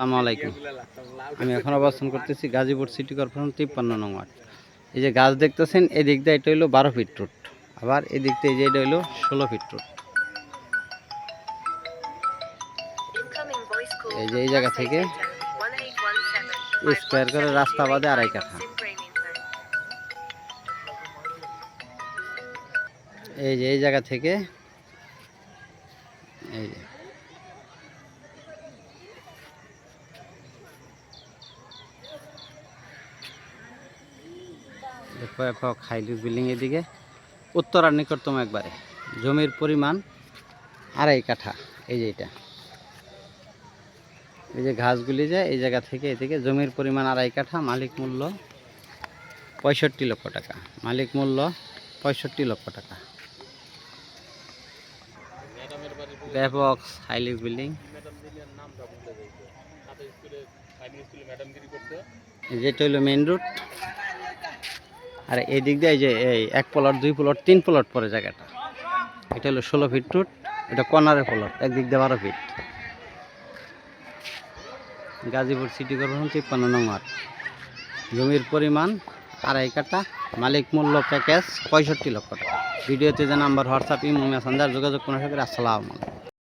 আসসালামু আলাইকুম। আমি এখন অবস্থান করতেছি গাজীপুর সিটি কর্পোরেশন তিপ্পান্ন নং ওয়ার্ড। এই যে গাছ দেখতেছেন এই দিক দিয়ে এটা হইল বারো ফিট রুট। আবার এই দিক দিয়ে এই যে এটা হইল ষোলো ফিট রুট। এই যে এই জায়গা থেকে স্কোয়ার করে রাস্তা বাদে আড়াই কাঠা। এই যে এই জায়গা থেকে এই যে দেখো একক হাইলিস বিল্ডিং এদিকে। উত্তরার নিকটতম একবারে। জমির পরিমাণ আড়াই কাঠা, এই যে এটা। এই যে ঘাসগুলি যায় এই জায়গা থেকে এদিকে জমির পরিমাণ আড়াই কাঠা, মালিক মূল্য পঁয়ষট্টি লক্ষ টাকা। মালিক মূল্য পঁয়ষট্টি লক্ষ টাকা। ব্যাপক হাইলিস বিল্ডিং। যেটা হলো মেন রুট আর এই দিক দিয়ে যে এই এক প্লট দুই প্লট তিন প্লট পরে জায়গাটা। এটা হলো ষোলো ফিট রুট এটা কর্নারের প্লট একদিক দিয়ে বারো ফিট গাজীপুর সিটি কর্পোরেশন তিপ্পান্ন নং ওয়ার্ড। জমির পরিমাণ আড়াই কাটা মালিক মূল্য প্যাকেজ পঁয়ষট্টি লক্ষ টাকা। ভিডিওতে যে নাম্বার হোয়াটসঅ্যাপ ইমো মেসেঞ্জার যোগাযোগ কোনো সাথে আসসালাম আলাইকুম।